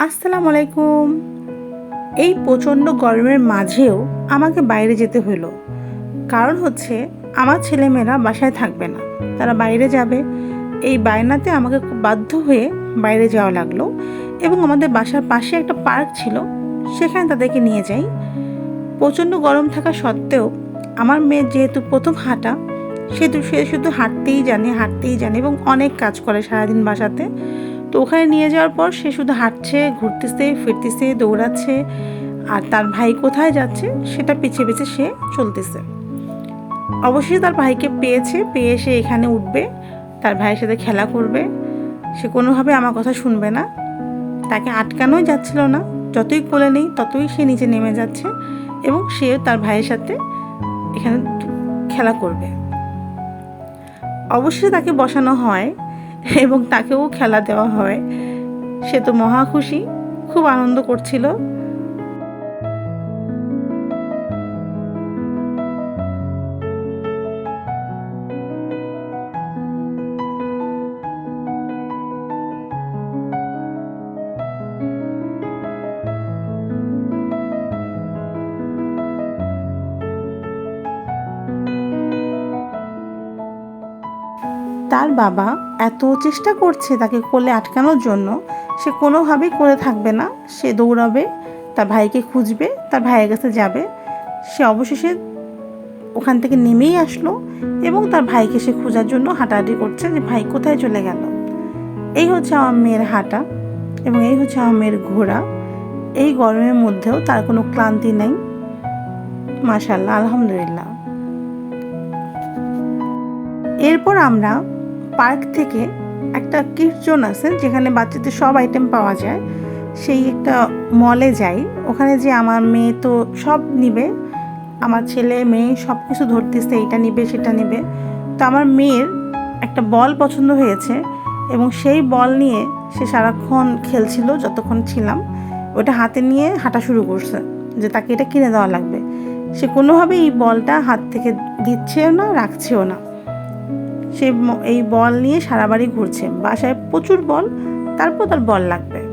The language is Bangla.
আসসালামু আলাইকুম। এই প্রচণ্ড গরমের মাঝেও আমাকে বাইরে যেতে হলো। কারণ হচ্ছে, আমার ছেলেমেয়েরা বাসায় থাকবে না। তারা বাইরে যাবে। এই বায়নাতে আমাকে বাধ্য হয়ে বাইরে যাওয়া লাগল এবং আমাদের বাসার পাশে একটা পার্ক ছিল, সেখানে তাদেরকে নিয়ে যাই। প্রচণ্ড গরম থাকা সত্ত্বেও আমার মেয়ে যেহেতু প্রথম হাঁটা সে শুধু হাঁটতেই জানে হাঁটতেই জানে এবং অনেক কাজ করে সারাদিন বাসাতে। তো ওখানে নিয়ে যাওয়ার পর সে শুধু হাঁটছে, ঘুরতেছে, ফিরতেছে, দৌড়াচ্ছে। আর তার ভাই কোথায় যাচ্ছে, সেটা পিছে পিছে সে চলতেছে। অবশ্যই তার ভাইকে পেয়েছে, পেয়ে সে এখানে উঠবে। তার ভাইয়ের সাথে খেলা করবে। সে কোনোভাবে আমার কথা শুনবে না। তাকে আটকানোই যাচ্ছিল না। যতই কোলে নেই, ততই সে নিচে নেমে যাচ্ছে এবং সেও তার ভাইয়ের সাথে এখানে খেলা করবে। অবশ্যই তাকে বসানো হয়। এবং তাকেও খেলা দেওয়া হয়। সে তো মহা খুশি খুব আনন্দ করছিল। তার বাবা এত চেষ্টা করছে তাকে কোলে আটকানোর জন্য, সে কোনোভাবেই কোলে থাকবে না। সে দৌড়াবে, তার ভাইকে খুঁজবে, তার ভাইয়ের কাছে যাবে। সে অবশেষে ওখান থেকে নেমেই আসলো এবং তার ভাইকে সে খোঁজার জন্য হাঁটাহাঁটি করছে যে ভাই কোথায় চলে গেল। এই হচ্ছে আমার মেয়ের হাঁটা এবং এই হচ্ছে আমার মেয়ের ঘোরা। এই গরমের মধ্যেও তার কোনো ক্লান্তি নেই। মাশাল্লাহ আলহামদুলিল্লাহ। এরপর আমরা পার্ক থেকে একটা কিডস জোন আছে যেখানে বাচ্চাদের সব আইটেম পাওয়া যায়। সেই একটা মলে যাই। ওখানে যে আমার মেয়ে তো সব নিবে। আমার ছেলে, মেয়ে সব কিছু ধরতেছে এটা নিবে, সেটা নিবে। তো আমার মেয়ের একটা বল পছন্দ হয়েছে এবং সেই বল নিয়ে সে সারাক্ষণ খেলছিল যতক্ষণ ছিলাম। ওটা হাতে নিয়ে হাঁটা শুরু করছে যে তাকে এটা কিনে দেওয়া লাগবে। সে কোনোভাবেই এই বলটা হাত থেকে দিচ্ছেও না, রাখছেও না। সে এই বল নিয়ে সারা বাড়ি ঘুরছে। বাসায় প্রচুর বল তারপর তার বল লাগবে।